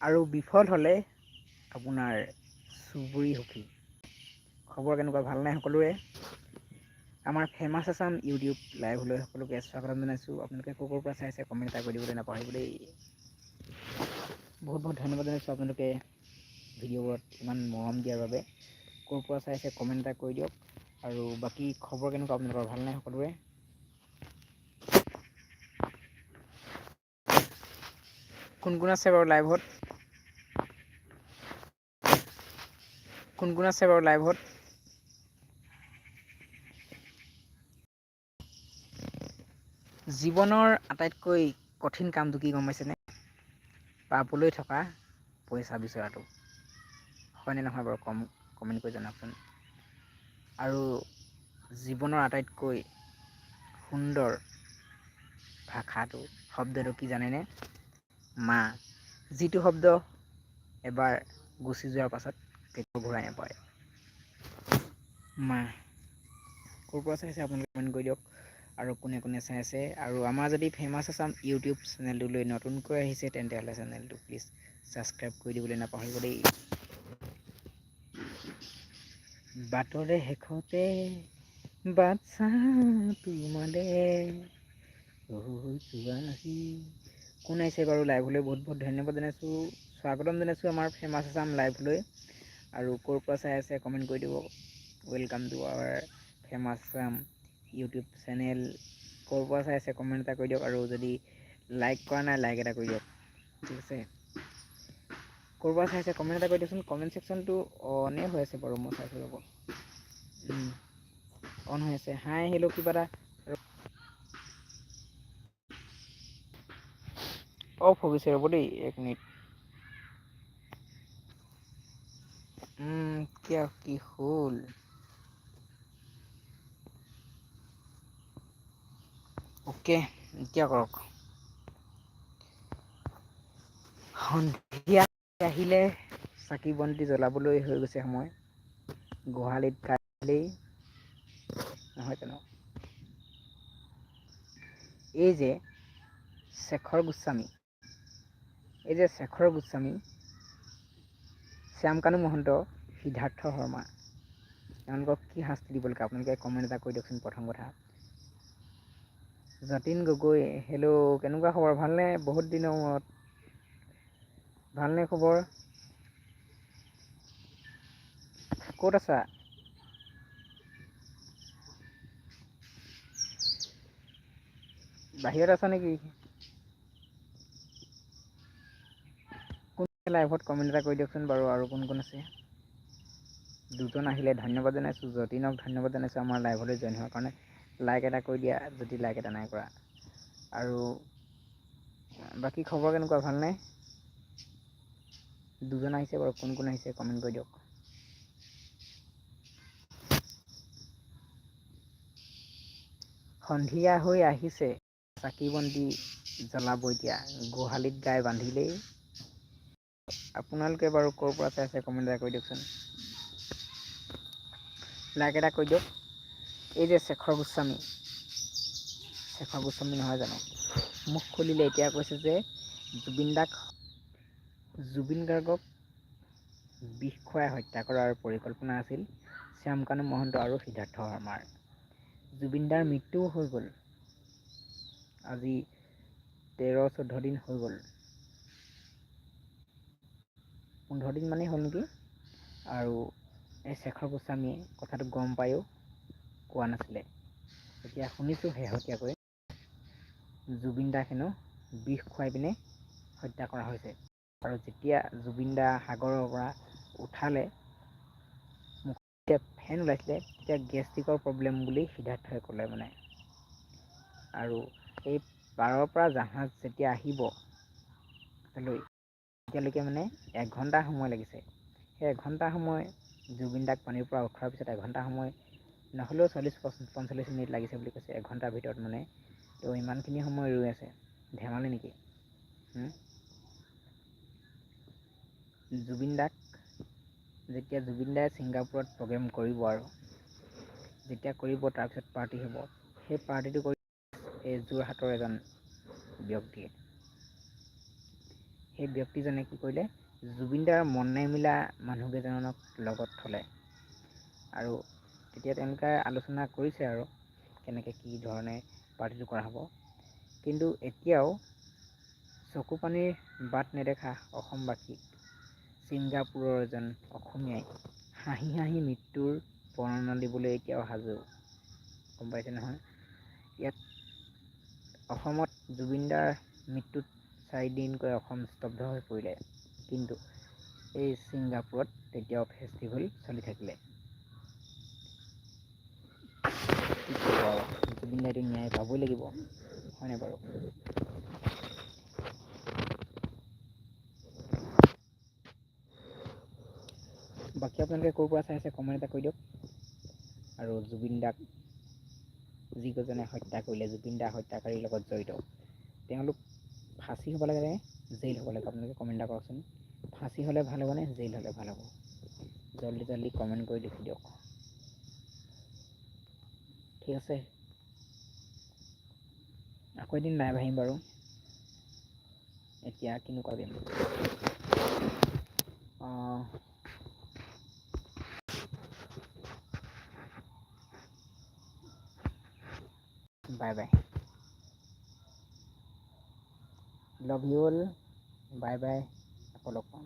আৰু বিফল হ'লে আপোনাৰ চুবুৰী সুখী। খবৰ কেনেকুৱা? ভালো নাই সকলোৰে? আমাৰ ফেমাছ আছাম ইউটিউব লাইভলৈ সকলোকে স্বাগতম জনাইছোঁ। আপোনালোকে ক'ৰ ক'ৰ পৰা চাইছে কমেণ্ট এটা কৰি দিবলৈ নাপাহৰিব দেই। বহুত বহুত ধন্যবাদ জনাইছোঁ আপোনালোকে ভিডিঅ'বোৰত ইমান মৰম দিয়াৰ বাবে। ক'ৰ পৰা চাইছে কমেণ্ট এটা কৰি দিয়ক। আৰু বাকী খবৰ কেনেকুৱা আপোনালোকৰ? ভালো নাই সকলোৰে? কোন কোন আছে বাৰু লাইভত? কোন কোন আছে বাৰু লাইভত জীৱনৰ আটাইতকৈ কঠিন কামটো কি গম পাইছেনে? পাবলৈ থকা পইচা বিচৰাটো। হয়নে নহয় বাৰু কম কমেণ্ট কৰি জনাওকচোন। আৰু জীৱনৰ আটাইতকৈ সুন্দৰ ভাষাটো, শব্দটো কি জানেনে? মা। যিটো শব্দ এবাৰ গুচি যোৱাৰ পাছত ঘূৰাই নাপায় মা ক'ৰ পৰা চাইছে আপোনালোকে কমেণ্ট কৰি দিয়ক। আৰু কোনে কোনে চাই আছে। আৰু আমাৰ যদি ফেমাছ আছাম ইউটিউব চেনেলটোলৈ নতুনকৈ আহিছে, তেন্তে হ'লে চেনেলটো প্লিজ ছাবস্ক্ৰাইব কৰি দিবলৈ নাপাহৰিব দেই। বাটৰে শেষতে বাট তোমালে কোন আহিছে বাৰু লাইভলৈ বহুত বহুত ধন্যবাদ জনাইছোঁ। স্বাগতম জনাইছোঁ আমাৰ ফেমাছ আছাম লাইভলৈ আৰু ক'ৰ পৰা চাই আছে কমেণ্ট কৰি দিব। Welcome to our famous Assam YouTube channel ক'ৰ পৰা চাই আছে কমেণ্ট এটা কৰি দিয়ক আৰু যদি লাইক কৰা নাই লাইক এটা কৰি দিয়ক। ঠিক আছে। ক'ৰ পৰা চাই আছে কমেণ্ট এটা কৰি দিয়কচোন। কমেণ্ট ছেকশ্যনটো অনেই হৈ আছে বাৰু, মই চাইছোঁ ৰ'ব। অন হৈ আছে। হাই হেল্ল' কিবা এটা। অফ হৈ গৈছে ৰ'ব দেই, এক মিনিট। কিয় কি হ'ল অ'কে এতিয়া কৰক সন্ধিয়া আহিলে চাকি বন্তি জ্বলাবলৈ হৈ গৈছে সময় গোহালিত কাইলেই নহয় জানো এই যে শেখৰ গোস্বামী এই যে শেখৰ গোস্বামী শ্যামকানু মহন্ত সিদ্ধাৰ্থ শৰ্মা এওঁলোকক কি শাস্তি দিব লাগে? আপোনালোকে কমেণ্ট এটা কৰি দিয়কচোন প্ৰথম কথা। যতীন গগৈ হেল্ল' কেনেকুৱা খবৰ? ভালনে? বহুত দিনৰ মূৰত। ভালনে খবৰ? ক'ত আছা? বাহিৰত আছা নেকি? কোন লাইভত কমেণ্ট এটা কৰি দিয়কচোন বাৰু আৰু কোন কোন আছে? দুজন আহিলে ধন্যবাদ জনাইছোঁ যতীনক ধন্যবাদ জনাইছোঁ আমাৰ লাইভলৈ জইন হোৱাৰ কাৰণে। লাইক এটা কৰি দিয়া যদি লাইক এটা নাই কৰা। আৰু বাকী খবৰ কেনেকুৱা ভালনে? দুজন আহিছে বাৰু কোন কোন আহিছে কমেণ্ট কৰি দিয়ক। সন্ধিয়া হৈ আহিছে চাকি বন্তি জ্বলাব এতিয়া গোহালিত গাই বান্ধিলেই। আপোনালোকে বাৰু ক'ৰ পৰা চাই আছে কমেণ্ট এটা কৰি দিয়কচোন। লাইক এটা কৰি দিয়ক। এই যে শেখৰ গোস্বামী। শেখৰ গোস্বামী নহয় জানো? মুখ খুলিলে এতিয়া কৈছে যে জুবিন দাক জুবিন গাৰ্গক বিষ খুৱাই হত্যা কৰাৰ পৰিকল্পনা আছিল শ্যামকানু মহন্ত আৰু সিদ্ধাৰ্থ শৰ্মাৰ। জুবিনদাৰ মৃত্যুও হৈ গ'ল। আজি তেৰ চৈধ্য দিন হৈ গ'ল। পোন্ধৰ দিন মানেই হ'ল নেকি? আৰু শেখৰ গোস্বামীয়ে কথাটো গম পায়ো কোৱা নাছিলে। এতিয়া শুনিছোঁ শেহতীয়াকৈ। জুবিন দাক হেনো বিষ খুৱাই পিনে হত্যা কৰা হৈছে। আৰু যেতিয়া জুবিন দা সাগৰৰ পৰা উঠালে যেতিয়া ফেন ওলাইছিলে তেতিয়া গেষ্ট্ৰিকৰ প্ৰব্লেম বুলি সিদ্ধাৰ্থই ক'লে মানে। আৰু এই পাৰৰ পৰা জাহাজ যেতিয়া আহিব লৈ তেতিয়ালৈকে মানে এঘণ্টা সময় লাগিছে। সেই এঘণ্টা সময় জুবিন দাক পানীৰ পৰা উঠোৱাৰ পিছত এঘণ্টা সময় নহ'লেও চল্লিছ পঞ্চল্লিছ মিনিট লাগিছে বুলি কৈছে এঘণ্টাৰ ভিতৰত মানে। তেওঁ ইমানখিনি সময় ৰৈ আছে। ধেমালি নেকি? জুবিন দাক যেতিয়া জুবিন দাই ছিংগাপুৰত প্ৰগ্ৰেম কৰিব আৰু যেতিয়া কৰিব তাৰপিছত পাৰ্টি হ'ব সেই পাৰ্টিটো কৰি এই যোৰহাটৰ এজন ব্যক্তিয়ে। সেই ব্যক্তিজনে কি কৰিলে? জুবিনদাৰ মন মিলা মানুহকেইজনক লগত থলে। আৰু তেতিয়া তেওঁলোকে আলোচনা কৰিছে আৰু কেনেকৈ কি ধৰণে পাৰ্টিটো কৰা হ'ব। কিন্তু এতিয়াও চকু পানীৰ বাট নেদেখা অসমবাসীক ছিংগাপুৰৰ এজন অসমীয়াই হাঁহি হাঁহি মৃত্যুৰ বৰ্ণনা দিবলৈ এতিয়াও সাজু। গম পাইছে নহয়? ইয়াত অসমত জুবিনদাৰ মৃত্যুত চাৰিদিনকৈ অসম স্তব্ধ হৈ পৰিলে। কিন্তু এই ছিংগাপুৰত তেতিয়াও ফেষ্টিভেল চলি থাকিলে। আৰু জুবিনদাইটো ন্যায় পাবই লাগিব, হয়নে বাৰু? বাকী আপোনালোকে ক'ৰ পৰা চাই আছে কমেণ্ট এটা কৰি দিয়ক। আৰু জুবিন দাক যিকেইজনে হত্যা কৰিলে, জুবিন দা হত্যাকাৰীৰ লগত জড়িত, তেওঁলোক ফাঁচি হ'ব লাগে জেইল হ'ব লাগে? আপোনালোকে কমেণ্ট এটা কৰকচোন। ফাঁচি হ'লে ভাল হ'বনে জেইল হ'লে ভাল হ'ব। জল্দি জল্দি কমেণ্ট কৰি লিখি দিয়ক। ঠিক আছে। আকৌ এদিন লাইভ আহিম বাৰু। এতিয়া কিনো কৰিম অঁ bye by. Love you all bye bye. colocó.